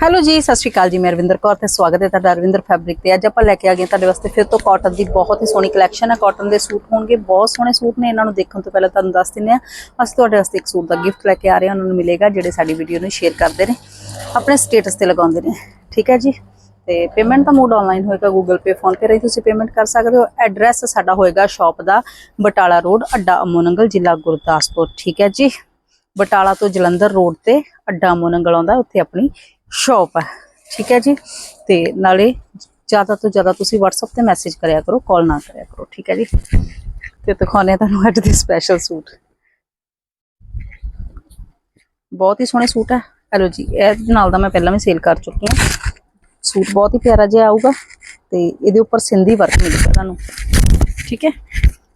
Hello ਜੀ, ਸਤਿ ਸ਼੍ਰੀ ਅਕਾਲ ਜੀ, ਮੈਂ ਰਵਿੰਦਰ ਕੌਰ ਤੇ ਸਵਾਗਤ ਹੈ ਤੁਹਾਡਾ ਰਵਿੰਦਰ ਫੈਬਰਿਕ ਤੇ। ਅੱਜ ਆਪਾਂ ਲੈ ਕੇ ਆ ਗਏ ਹਾਂ ਤੁਹਾਡੇ ਵਾਸਤੇ ਫਿਰ ਤੋਂ ਕਾਟਨ ਦੀ ਬਹੁਤ ਹੀ ਸੋਹਣੀ ਕਲੈਕਸ਼ਨ ਹੈ ਕਾਟਨ ਦੇ ਸੂਟ ਹੋਣਗੇ, ਬਹੁਤ ਸੋਹਣੇ ਸੂਟ ਨੇ, ਇਹਨਾਂ ਨੂੰ ਦੇਖਣ ਤੋਂ ਪਹਿਲਾਂ ਤੁਹਾਨੂੰ ਦੱਸ ਦਿੰਦੇ ਆ ਅਸੀਂ ਤੁਹਾਡੇ ਵਾਸਤੇ ਇੱਕ ਸੂਟ ਦਾ ਗਿਫਟ ਲੈ ਕੇ ਆ ਰਹੇ ਹਾਂ, ਉਹਨਾਂ ਨੂੰ ਮਿਲੇਗਾ, ਜਿਹੜੇ ਸਾਡੀ ਵੀਡੀਓ ਨੂੰ ਸ਼ੇਅਰ ਕਰਦੇ ਨੇ। ਆਪਣੇ ਸਟੇਟਸ ਤੇ ਲਗਾਉਂਦੇ ਨੇ, ਠੀਕ ਹੈ ਜੀ? ਤੇ ਪੇਮੈਂਟ ਦਾ ਮੋਡ ਆਨਲਾਈਨ ਹੋਏਗਾ ਗੂਗਲ ਪੇ ਫੋਨ ਪੇ ਰਾਹੀਂ ਤੁਸੀਂ ਪੇਮੈਂਟ ਕਰ ਸਕਦੇ ਹੋ। ਐਡਰੈਸ ਸਾਡਾ ਹੋਏਗਾ ਸ਼ਾਪ ਦਾ, ਬਟਾਲਾ ਰੋਡ ਅੱਡਾ ਅਮੋਨੰਗਲ ਜ਼ਿਲ੍ਹਾ ਗੁਰਦਾਸਪੁਰ, ਠੀਕ ਹੈ ਜੀ? ਬਟਾਲਾ ਤੋਂ ਜਲੰਧਰ ਰੋਡ ਤੇ ਅੱਡਾ ਅਮੋਨੰਗਲ ਆਉਂਦਾ, ਉੱਥੇ ਆਪਣੀ ਸ਼ਾਪ ਹੈ, ਠੀਕ ਹੈ ਜੀ? ਤੇ ਨਾਲੇ ਜ਼ਿਆਦਾ ਤੋਂ ਜ਼ਿਆਦਾ ਤੁਸੀਂ WhatsApp ਤੇ ਮੈਸੇਜ ਕਰਿਆ ਕਰੋ ਕਾਲ ਨਾ ਕਰਿਆ ਕਰੋ, ਠੀਕ ਹੈ ਜੀ? ਤੇ ਦਿਖਾਉਂਦੇ ਹਾਂ ਤੁਹਾਨੂੰ ਅੱਜ ਦੇ ਸਪੈਸ਼ਲ ਸੂਟ ਬਹੁਤ ਹੀ ਸੋਹਣੇ ਸੂਟ ਹੈ। ਹੈਲੋ ਜੀ, ਇਹ ਨਾਲ ਦਾ ਮੈਂ ਪਹਿਲਾਂ ਵੀ ਸੇਲ ਕਰ ਚੁੱਕੀ ਹਾਂ। ਸੂਟ ਬਹੁਤ ਹੀ ਪਿਆਰਾ ਜਿਹਾ ਆਊਗਾ ਤੇ ਇਹਦੇ ਉੱਪਰ ਸਿੰਧੀ ਵਰਕ ਮਿਲੇਗਾ ਤੁਹਾਨੂੰ, ਠੀਕ ਹੈ?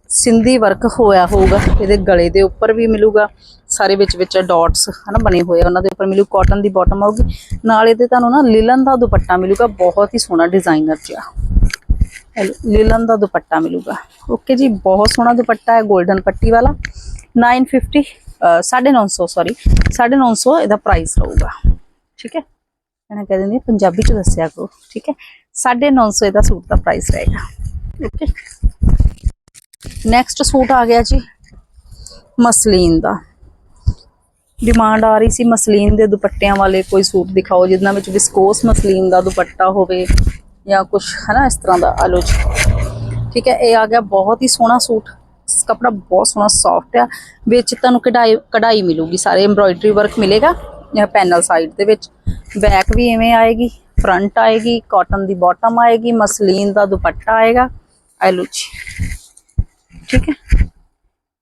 ਸਿੰਧੀ ਵਰਕ ਹੋਇਆ ਹੋਊਗਾ, ਇਹਦੇ ਗਲੇ ਦੇ ਉੱਪਰ ਵੀ ਮਿਲੂਗਾ। ਸਾਰੇ ਵਿੱਚ ਵਿੱਚ ਡਾਟਸ ਹਨਾ ਬਣੇ ਹੋਏ ਆ ਉਹਨਾਂ ਦੇ ਉੱਪਰ ਮਿਲੂ ਕਾਟਨ ਦੀ ਬਾਟਮ ਆਊਗੀ। ਨਾਲ ਇਹਦੇ ਤੁਹਾਨੂੰ ਨਾ ਲਿਲਨ ਦਾ ਦੁਪੱਟਾ ਮਿਲੂਗਾ ਬਹੁਤ ਹੀ ਸੋਹਣਾ ਡਿਜ਼ਾਈਨਰ ਜਿਹਾ। ਇਹ ਲਓ, ਲਿਲਨ ਦਾ ਦੁਪੱਟਾ ਮਿਲੂਗਾ। ਓਕੇ ਜੀ ਬਹੁਤ ਸੋਹਣਾ ਦੁਪੱਟਾ ਹੈ 골ਡਨ ਪੱਟੀ ਵਾਲਾ। 950 ਅਹ, 950 ਸੌਰੀ 950 ਇਹਦਾ ਪ੍ਰਾਈਸ ਰਹੂਗਾ। ਠੀਕ ਹੈ? ਮੈਂ ਕਹਿ ਦਿੰਦੀ ਪੰਜਾਬੀ ਚ ਦੱਸਿਆ ਕਰੋ। ਠੀਕ ਹੈ? 950 ਇਹਦਾ ਸੂਟ ਦਾ ਪ੍ਰਾਈਸ ਰਹੇਗਾ। ਓਕੇ ਨੈਕਸਟ ਸੂਟ ਆ ਗਿਆ ਜੀ ਮਸਲੀਨ ਦਾ। ਡਿਮਾਂਡ ਆ ਰਹੀ ਸੀ ਮਸਲੀਨ ਦੇ ਦੁਪੱਟਿਆਂ ਵਾਲੇ ਕੋਈ ਸੂਟ ਦਿਖਾਓ ਜਿਨ੍ਹਾਂ ਵਿੱਚ ਵਿਸਕੋਸ ਮਸਲੀਨ ਦਾ ਦੁਪੱਟਾ ਹੋਵੇ ਜਾਂ ਕੁਝ ਹਨਾ, ਇਸ ਤਰ੍ਹਾਂ ਦਾ ਆਲੋ ਠੀਕ ਹੈ, ਇਹ ਆ ਗਿਆ ਬਹੁਤ ਹੀ ਸੋਹਣਾ ਸੂਟ। ਕਪੜਾ ਬਹੁਤ ਸੋਹਣਾ ਸੌਫਟ ਆ। ਵਿੱਚ ਤੁਹਾਨੂੰ ਕਢਾਈ ਕਢਾਈ ਮਿਲੂਗੀ, ਸਾਰੇ ਐਮਬ੍ਰੋਇਡਰੀ ਵਰਕ ਮਿਲੇਗਾ ਇਹ ਪੈਨਲ ਸਾਈਡ ਦੇ ਵਿੱਚ। ਬੈਕ ਵੀ ਐਵੇਂ ਆਏਗੀ ਫਰੰਟ ਆਏਗੀ ਕਾਟਨ ਦੀ ਬਾਟਮ ਆਏਗੀ, ਮਸਲੀਨ ਦਾ ਦੁਪੱਟਾ ਆਏਗਾ। ਆਲੋ ਜੀ। ਠੀਕ ਹੈ।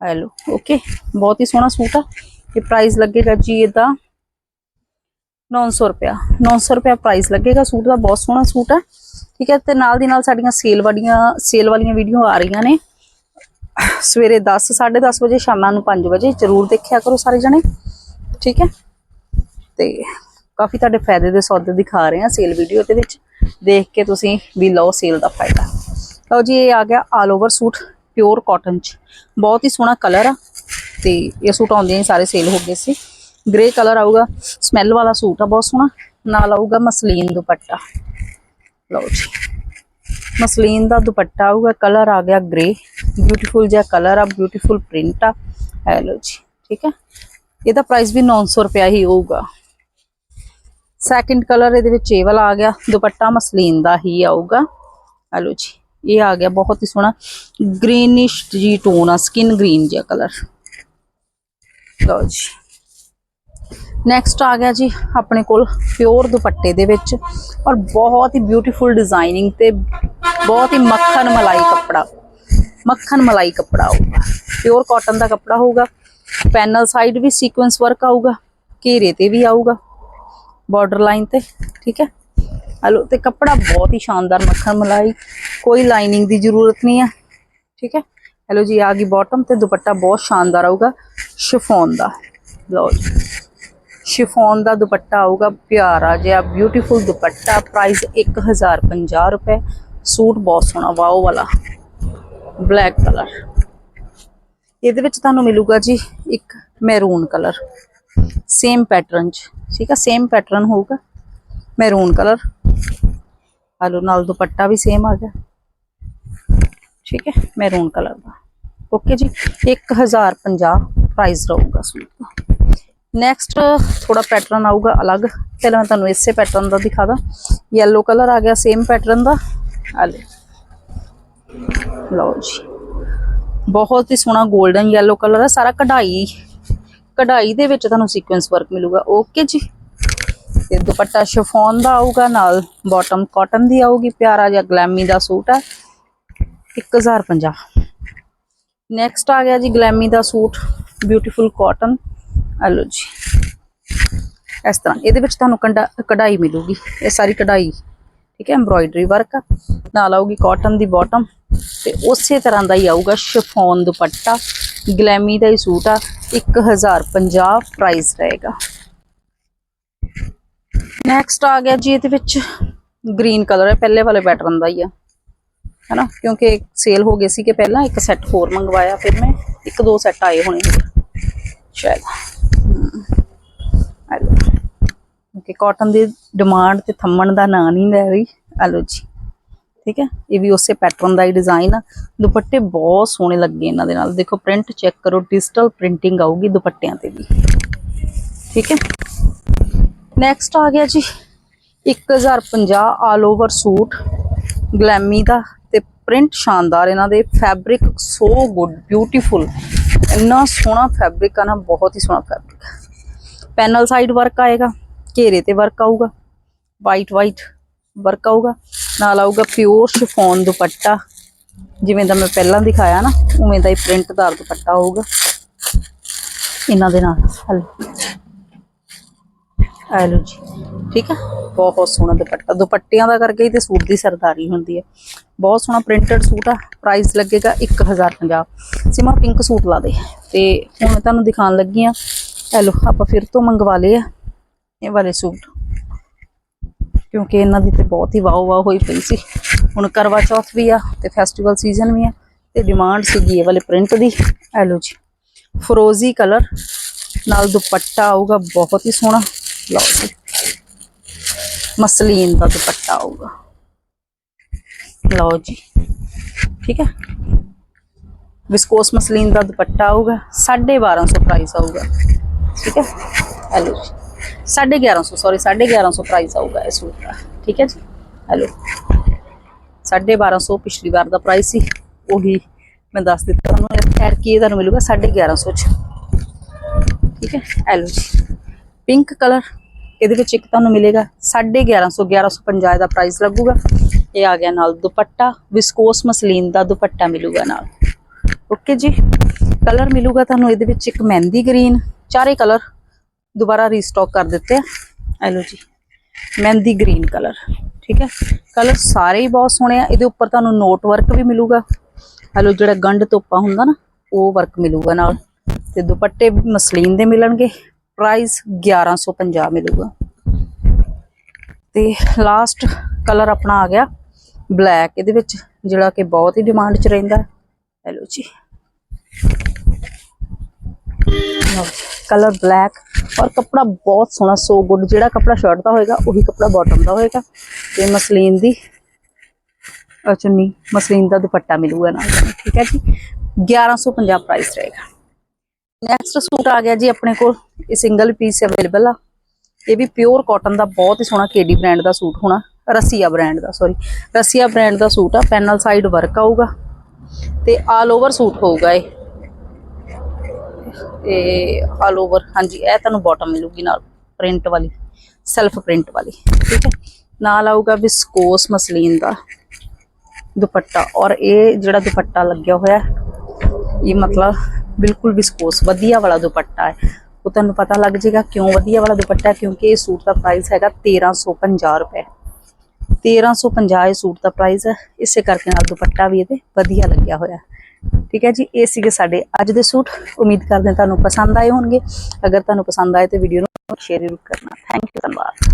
ਹੈਲੋ ਓਕੇ ਬਹੁਤ ਹੀ ਸੋਹਣਾ ਸੂਟ ਆ। ਇਹ ਪ੍ਰਾਈਸ ਲੱਗੇਗਾ ਜੀ ਇਹਦਾ 900 ਰੁਪਿਆ 900 ਰੁਪਿਆ ਪ੍ਰਾਈਸ ਲੱਗੇਗਾ। ਸੂਟ ਦਾ ਬਹੁਤ ਸੋਹਣਾ ਸੂਟ ਆ ਠੀਕ ਹੈ, ਤੇ ਨਾਲ ਦੀ ਨਾਲ ਸਾਡੀਆਂ ਸੇਲ ਵਾਲੀਆਂ ਸੇਲ ਵਾਲੀਆਂ ਵੀਡੀਓ ਆ ਰਹੀਆਂ ਨੇ। ਸਵੇਰੇ 10 10:30 ਵਜੇ, ਸ਼ਾਮਾਂ ਨੂੰ 5 ਵਜੇ। ਜਰੂਰ ਦੇਖਿਆ ਕਰੋ ਸਾਰੇ ਜਣੇ। ਠੀਕ ਹੈ, ਤੇ ਕਾਫੀ ਤੁਹਾਡੇ ਫਾਇਦੇ ਦੇ ਸੌਦੇ ਦਿਖਾ ਰਹੇ ਆ ਸੇਲ ਵੀਡੀਓ ਦੇ ਵਿੱਚ। ਦੇਖ ਕੇ ਤੁਸੀਂ ਵੀ ਲਓ ਸੇਲ ਦਾ ਫਾਇਦਾ। ਲਓ ਜੀ, ਇਹ ਆ ਗਿਆ all over suit pure cotton ਚ। ਬਹੁਤ ਹੀ ਸੋਹਣਾ ਕਲਰ ਆ। ਤੇ ਇਹ ਸੂਟ ਆਉਂਦੇ ਹੀ ਸਾਰੇ ਸੇਲ ਹੋ ਗਏ ਸੀ। ਗ੍ਰੇ ਕਲਰ ਆਊਗਾ ਸਮੈਲ ਵਾਲਾ ਸੂਟ ਆ, ਬਹੁਤ ਸੋਹਣਾ। ਨਾਲ ਆਊਗਾ ਮਸਲੀਨ ਦੁਪੱਟਾ। ਲਓ ਜੀ। ਮਸਲੀਨ ਦਾ ਦੁਪੱਟਾ ਆਊਗਾ ਕਲਰ ਆ ਗਿਆ ਗ੍ਰੇ ਬਿਊਟੀਫੁਲ ਜਿਹਾ ਕਲਰ ਆ ਬਿਊਟੀਫੁਲ ਪ੍ਰਿੰਟ ਆ। ਇਹ ਲਓ ਜੀ, ਠੀਕ ਹੈ ਇਹਦਾ ਪ੍ਰਾਈਸ ਵੀ 900 ਰੁਪਿਆ ਹੀ ਹੋਊਗਾ। ਸੈਕਿੰਡ ਕਲਰ ਇਹਦੇ ਵਿੱਚ ਇਹ ਵਾਲਾ ਆ ਗਿਆ, ਦੁਪੱਟਾ ਮਸਲੀਨ ਦਾ ਹੀ ਆਊਗਾ। ਆ ਲਓ ਜੀ, ਇਹ ਆ ਗਿਆ ਬਹੁਤ ਹੀ ਸੋਹਣਾ। ਗ੍ਰੀਨਿਸ਼ ਜੀ ਟੋਨ ਆ ਸਕਿਨ ਗ੍ਰੀਨ ਜਿਹਾ ਕਲਰ ਲਓ ਜੀ। ਨੈਕਸਟ ਆ ਗਿਆ ਜੀ ਆਪਣੇ ਕੋਲ ਪਿਓਰ ਦੁਪੱਟੇ ਦੇ ਵਿੱਚ ਔਰ ਬਹੁਤ ਹੀ ਬਿਊਟੀਫੁਲ ਡਿਜ਼ਾਈਨਿੰਗ ਤੇ ਬਹੁਤ ਹੀ ਮੱਖਣ ਮਲਾਈ ਕੱਪੜਾ। ਮੱਖਣ ਮਲਾਈ ਕੱਪੜਾ ਆਊਗਾ ਪਿਓਰ ਕਾਟਨ ਦਾ ਕੱਪੜਾ ਹੋਊਗਾ। ਪੈਨਲ ਸਾਈਡ ਵੀ ਸੀਕੁਐਂਸ ਵਰਕ ਆਊਗਾ। ਘੇਰੇ ਤੇ ਵੀ ਆਊਗਾ। ਬਾਰਡਰ ਲਾਈਨ ਤੇ, ਠੀਕ ਹੈ? ਹਲੋ, ਤੇ ਕੱਪੜਾ ਬਹੁਤ ਹੀ ਸ਼ਾਨਦਾਰ ਮੱਖਣ ਮਲਾਈ। ਕੋਈ ਲਾਈਨਿੰਗ ਦੀ ਜ਼ਰੂਰਤ ਨਹੀਂ ਹੈ। ਠੀਕ ਹੈ? ਹੈਲੋ ਜੀ, ਆ ਗਈ ਬਾਟਮ ਤੇ ਦੁਪੱਟਾ ਬਹੁਤ ਸ਼ਾਨਦਾਰ ਆਊਗਾ। ਸ਼ਿਫੋਨ ਦਾ, ਲਓ ਜੀ। ਸ਼ਿਫੋਨ ਦਾ ਦੁਪੱਟਾ ਆਊਗਾ, ਪਿਆਰਾ ਜਿਹਾ ਬਿਊਟੀਫੁਲ ਦੁਪੱਟਾ ਪ੍ਰਾਈਸ 1050 ਰੁਪਏ। ਸੂਟ ਬਹੁਤ ਸੋਹਣਾ, ਵਾਓ ਵਾਲਾ। ਬਲੈਕ ਕਲਰ ਇਹਦੇ ਵਿੱਚ ਤੁਹਾਨੂੰ ਮਿਲੂਗਾ ਜੀ ਇੱਕ ਮੈਰੂਨ ਕਲਰ ਸੇਮ ਪੈਟਰਨ ਚ, ਠੀਕ ਆ? ਸੇਮ ਪੈਟਰਨ ਹੋਊਗਾ ਮੈਰੂਨ ਕਲਰ ਹਲੋ ਨਾਲ ਦੁਪੱਟਾ ਵੀ ਸੇਮ ਆ ਗਿਆ। ਠੀਕ ਹੈ ਮੈਰੂਨ ਕਲਰ ਦਾ। ਓਕੇ ਜੀ 1050 ਪ੍ਰਾਈਸ ਰਹੂਗਾ ਸੂਟ ਦਾ। ਨੈਕਸਟ ਥੋੜਾ ਪੈਟਰਨ ਆਊਗਾ ਅਲੱਗ। ਪਹਿਲਾਂ ਮੈਂ ਤੁਹਾਨੂੰ ਇਸੇ ਪੈਟਰਨ ਦਾ ਦਿਖਾਦਾ ਯੈਲੋ ਕਲਰ ਆ ਗਿਆ ਸੇਮ ਪੈਟਰਨ ਦਾ। ਆ ਲਓ। ਲਓ ਜੀ। ਬਹੁਤ ਹੀ ਸੋਹਣਾ 골ਡਨ ਯੈਲੋ ਕਲਰ ਹੈ ਸਾਰਾ ਕਢਾਈ। ਕਢਾਈ ਦੇ ਵਿੱਚ ਤੁਹਾਨੂੰ ਸੀਕੁਐਂਸ ਵਰਕ ਮਿਲੂਗਾ। ਓਕੇ ਜੀ। ਤੇ ਦੁਪੱਟਾ ਸ਼ਫੋਨ ਦਾ ਆਊਗਾ, ਨਾਲ ਬਾਟਮ ਕਾਟਨ ਦੀ ਆਊਗੀ, ਪਿਆਰਾ ਜਿਹਾ ਗਲੈਮੀ ਦਾ ਸੂਟ ਹੈ 1050 ਨੈਕਸਟ ਆ ਗਿਆ ਜੀ ਗਲੈਮੀ ਦਾ ਸੂਟ ਬਿਊਟੀਫੁਲ ਕਾਟਨ ਆ ਲਓ ਜੀ। ਇਸ ਤਰ੍ਹਾਂ, ਇਹਦੇ ਵਿੱਚ ਤੁਹਾਨੂੰ ਕੰਡਾ- ਕਢਾਈ ਮਿਲੂਗੀ। ਇਹ ਸਾਰੀ ਕਢਾਈ, ਠੀਕ ਹੈ ਐਮਬ੍ਰੋਇਡਰੀ ਵਰਕ ਨਾਲ ਆਊਗੀ ਕਾਟਨ ਦੀ ਬਾਟਮ ਤੇ ਉਸੇ ਤਰ੍ਹਾਂ ਦਾ ਹੀ ਆਊਗਾ ਸ਼ਿਫੋਨ ਦੁਪੱਟਾ। ਗਲੈਮੀ ਦਾ ਹੀ ਸੂਟ ਆ। 1050 ਪ੍ਰਾਈਸ ਰਹੇਗਾ। ਨੈਕਸਟ ਆ ਗਿਆ ਜੀ ਇਹਦੇ ਵਿੱਚ। ਗ੍ਰੀਨ ਕਲਰ ਹੈ, ਪਹਿਲੇ ਵਾਲੇ ਪੈਟਰਨ ਦਾ ਹੀ ਆ। ਹੈਨਾ? ਕਿਉਂਕਿ ਸੇਲ ਹੋ ਗਏ ਸੀ ਕਿ ਪਹਿਲਾਂ ਇੱਕ ਸੈੱਟ ਹੋਰ ਮੰਗਵਾਇਆ ਫਿਰ ਮੈਂ ਇੱਕ ਦੋ ਸੈੱਟ ਆਏ ਹੋਣੇ ਹੋਰ ਸ਼ਾਇਦ ਹਮ, ਕਿ ਕਾਟਨ ਦੀ ਡਿਮਾਂਡ ਤੇ ਥੰਮਣ ਦਾ ਨਾਂ ਨਹੀਂ ਲੈ ਰਹੀ। ਆ ਜੀ। ਠੀਕ ਹੈ? ਇਹ ਵੀ ਉਸੇ ਪੈਟਰਨ ਦਾ ਹੀ ਡਿਜ਼ਾਈਨ ਆ। ਦੁਪੱਟੇ ਬਹੁਤ ਸੋਹਣੇ ਲੱਗੇ ਇਹਨਾਂ ਦੇ ਨਾਲ। ਦੇਖੋ ਪ੍ਰਿੰਟ ਚੈੱਕ ਕਰੋ ਡਿਜੀਟਲ ਪ੍ਰਿੰਟਿੰਗ ਆਊਗੀ ਦੁਪੱਟਿਆਂ ਤੇ ਵੀ। ਠੀਕ ਹੈ? ਨੈਕਸਟ ਆ ਗਿਆ ਜੀ। 1050 ਆਲ ਓਵਰ ਸੂਟ। ਗਲੈਮੀ ਦਾ ਪ੍ਰਿੰਟ ਸ਼ਾਨਦਾਰ, ਇਹਨਾਂ ਦੇ ਫੈਬਰਿਕ ਸੋ ਗੁੱਡ ਬਿਊਟੀਫੁਲ ਇੰਨਾ ਸੋਹਣਾ ਫੈਬਰਿਕ ਆ ਨਾ, ਬਹੁਤ ਹੀ ਸੋਹਣਾ ਫੈਬਰਿਕ ਪੈਨਲ ਸਾਈਡ ਵਰਕ ਆਏਗਾ, ਘੇਰੇ ਤੇ ਵਰਕ ਆਊਗਾ ਵਾਈਟ ਵਾਈਟ ਵਰਕ ਆਊਗਾ, ਨਾਲ ਆਊਗਾ ਪਿਓਰ ਸ਼ਿਫੋਨ ਦੁਪੱਟਾ, ਜਿਵੇਂ ਦਾ ਮੈਂ ਪਹਿਲਾਂ ਦਿਖਾਇਆ ਨਾ, ਉਵੇਂ ਦਾ ਹੀ ਪ੍ਰਿੰਟਦਾਰ ਦੁਪੱਟਾ ਆਊਗਾ। ਇਹਨਾਂ ਦੇ ਨਾਲ, ਹਲੋ। ਆ ਲਓ ਜੀ। ਠੀਕ ਆ? ਬਹੁਤ ਸੋਹਣਾ ਦੁਪੱਟਾ। ਦੁਪੱਟਿਆਂ ਦਾ ਕਰਕੇ ਹੀ ਤੇ ਸੂਟ ਦੀ ਸਰਦਾਰੀ ਹੁੰਦੀ ਹੈ। ਬਹੁਤ ਸੋਹਣਾ ਪ੍ਰਿੰਟਡ ਸੂਟ ਆ। ਪ੍ਰਾਈਸ ਲੱਗੇਗਾ 1050 ਸਿਮਾ ਪਿੰਕ ਸੂਟ ਲਾ ਦੇ। ਤੇ ਹੁਣ ਮੈਂ ਤੁਹਾਨੂੰ ਦਿਖਾਉਣ ਲੱਗੀ ਆ ਇਹ ਲਓ, ਆਪਾਂ ਫਿਰ ਤੋਂ ਮੰਗਵਾ ਲਏ ਆ ਇਹ ਵਾਲੇ ਸੂਟ। ਕਿਉਂਕਿ ਇਹਨਾਂ ਦੀ ਤੇ ਬਹੁਤ ਹੀ ਵਾਓ ਵਾਓ ਹੋਈ ਪਈ ਸੀ। ਹੁਣ ਕਰਵਾ ਚੌਥ ਵੀ ਆ ਤੇ ਫੈਸਟੀਵਲ ਸੀਜ਼ਨ ਵੀ ਆ ਤੇ ਡਿਮਾਂਡ ਸੀਗੀ ਇਹ ਵਾਲੇ ਪ੍ਰਿੰਟ ਦੀ। ਇਹ ਲਓ ਜੀ। ਫਰੋਜ਼ੀ ਕਲਰ ਨਾਲ ਦੁਪੱਟਾ ਆਊਗਾ, ਬਹੁਤ ਹੀ ਸੋਹਣਾ। ਲਓ ਜੀ। ਮਸਲੀਨ ਦਾ ਦੁਪੱਟਾ ਆਊਗਾ ਲਓ ਜੀ। ਠੀਕ ਹੈ? ਵਿਸਕੋਸ ਮਸਲੀਨ ਦਾ ਦੁਪੱਟਾ ਆਊਗਾ 1250 ਪ੍ਰਾਈਸ ਆਊਗਾ। ਠੀਕ ਹੈ? ਹੈਲੋ ਜੀ। 1150 ਸੌਰੀ 1150 ਪ੍ਰਾਈਸ ਆਊਗਾ ਇਸ ਸੂਟ ਦਾ। ਠੀਕ ਹੈ ਜੀ? ਹੈਲੋ। 1250 ਪਿਛਲੀ ਵਾਰ ਦਾ ਪ੍ਰਾਈਸ ਸੀ। ਉਹੀ ਮੈਂ ਦੱਸ ਦਿੱਤਾ ਤੁਹਾਨੂੰ। ਖੈਰ ਕੀ ਇਹ ਤੁਹਾਨੂੰ ਮਿਲੂਗਾ? 1150 ਚ। ਠੀਕ ਹੈ? ਹੈਲੋ ਜੀ। ਪਿੰਕ ਕਲਰ ਇਹਦੇ ਵਿੱਚ ਇੱਕ ਤੁਹਾਨੂੰ ਮਿਲੇਗਾ 1150 1150 ਦਾ ਪ੍ਰਾਈਸ ਲੱਗੂਗਾ। ਇਹ ਆ ਗਿਆ ਨਾਲ ਦੁਪੱਟਾ ਵਿਸਕੋਸ ਮਸਲੀਨ ਦਾ ਦੁਪੱਟਾ ਮਿਲੂਗਾ ਨਾਲ। ਓਕੇ ਜੀ ਕਲਰ ਮਿਲੂਗਾ ਤੁਹਾਨੂੰ ਇਹਦੇ ਵਿੱਚ ਇੱਕ ਮਹਿੰਦੀ ਗ੍ਰੀਨ ਚਾਰੇ ਕਲਰ ਦੁਬਾਰਾ ਰੀਸਟਾਕ ਕਰ ਦਿੱਤੇ ਆ। ਇਹ ਜੀ, ਮਹਿੰਦੀ ਗ੍ਰੀਨ ਕਲਰ ਠੀਕ ਹੈ? ਕਲਰ ਸਾਰੇ ਹੀ ਬਹੁਤ ਸੋਹਣੇ ਆ, ਇਹਦੇ ਉੱਪਰ ਤੁਹਾਨੂੰ ਨੋਟ ਵਰਕ ਵੀ ਮਿਲੂਗਾ। ਹਲੋ ਜਿਹੜਾ ਗੰਢ ਤੋਪਾ ਹੁੰਦਾ ਨਾ, ਉਹ ਵਰਕ ਮਿਲੂਗਾ ਨਾਲ। ਤੇ ਦੁਪੱਟੇ ਮਸਲੀਨ ਦੇ ਮਿਲਣਗੇ। ਪ੍ਰਾਈਸ 1150 ਮਿਲੂਗਾ। ਤੇ ਲਾਸਟ ਕਲਰ ਆਪਣਾ ਆ ਗਿਆ ਬਲੈਕ ਇਹਦੇ ਵਿੱਚ ਜਿਹੜਾ ਕਿ ਬਹੁਤ ਹੀ ਡਿਮਾਂਡ 'ਚ ਰਹਿੰਦਾ ਹੈ। ਹੈਲੋ ਜੀ। ਕਲਰ ਬਲੈਕ ਔਰ ਕੱਪੜਾ ਬਹੁਤ ਸੋਹਣਾ ਸੋ ਗੁੱਡ ਜਿਹੜਾ ਕੱਪੜਾ ਸ਼ਰਟ ਦਾ ਹੋਏਗਾ, ਉਹੀ ਕੱਪੜਾ ਬਾਟਮ ਦਾ ਹੋਏਗਾ। ਤੇ ਮਸਲੀਨ ਦੀ ਚੁੰਨੀ, ਮਸਲੀਨ ਦਾ ਦੁਪੱਟਾ ਮਿਲੂਗਾ ਨਾਲ। ਠੀਕ ਹੈ ਜੀ 1150 ਪ੍ਰਾਈਸ ਰਹੇਗਾ। ਨੈਕਸਟ ਸੂਟ ਆ ਗਿਆ ਜੀ ਆਪਣੇ ਕੋਲ। ਇਹ ਸਿੰਗਲ ਪੀਸ ਅਵੇਲੇਬਲ ਆ। ਇਹ ਵੀ ਪਿਓਰ ਕਾਟਨ ਦਾ ਬਹੁਤ ਹੀ ਸੋਹਣਾ ਕੇਡੀ ਬ੍ਰਾਂਡ ਦਾ ਸੂਟ ਹੋਣਾ। ਰਸੀਆ ਬ੍ਰਾਂਡ ਦਾ ਸੌਰੀ ਰਸੀਆ ਬ੍ਰਾਂਡ ਦਾ ਸੂਟ ਆ। ਪੈਨਲ ਸਾਈਡ ਵਰਕ ਆਊਗਾ। ਤੇ ਆਲ ਓਵਰ ਸੂਟ ਹੋਊਗਾ ਇਹ। ਤੇ ਆਲ ਓਵਰ ਹਾਂਜੀ, ਇਹ ਤੁਹਾਨੂੰ ਬਾਟਮ ਮਿਲੂਗੀ ਨਾਲ। ਪ੍ਰਿੰਟ ਵਾਲੀ ਸੈਲਫ ਪ੍ਰਿੰਟ ਵਾਲੀ, ਠੀਕ ਹੈ? ਨਾਲ ਆਊਗਾ ਵਿਸਕੋਸ ਮਸਲੀਨ ਦਾ ਦੁਪੱਟਾ। ਔਰ ਇਹ ਜਿਹੜਾ ਦੁਪੱਟਾ ਲੱਗਿਆ ਹੋਇਆ, ਇਹ ਮਤਲਬ ਬਿਲਕੁਲ ਵਿਸਕੋਸ ਵਧੀਆ ਵਾਲਾ ਦੁਪੱਟਾ ਹੈ। ਉਹ ਤੁਹਾਨੂੰ ਪਤਾ ਲੱਗ ਜਾਏਗਾ ਕਿਉਂ ਵਧੀਆ ਵਾਲਾ ਦੁਪੱਟਾ ਹੈ, ਕਿਉਂਕਿ ਇਹ ਸੂਟ ਦਾ ਪ੍ਰਾਈਸ ਹੈਗਾ 1350 ਰੁਪਏ। 1350 ਇਹ ਸੂਟ ਦਾ ਪ੍ਰਾਈਸ ਹੈ। ਇਸੇ ਕਰਕੇ ਨਾਲ ਦੁਪੱਟਾ ਵੀ ਇਹਦੇ ਵਧੀਆ ਲੱਗਿਆ ਹੋਇਆ ਠੀਕ ਹੈ ਜੀ ਇਹ ਸੀਗੇ ਸਾਡੇ ਅੱਜ ਦੇ ਸੂਟ। ਉਮੀਦ ਕਰਦੇ ਹਾਂ ਤੁਹਾਨੂੰ ਪਸੰਦ ਆਏ ਹੋਣਗੇ। ਅਗਰ ਤੁਹਾਨੂੰ ਪਸੰਦ ਆਏ ਤੇ ਵੀਡੀਓ ਨੂੰ ਸ਼ੇਅਰ ਜ਼ਰੂਰ ਕਰਨਾ। ਥੈਂਕ ਯੂ ਧੰਨਵਾਦ।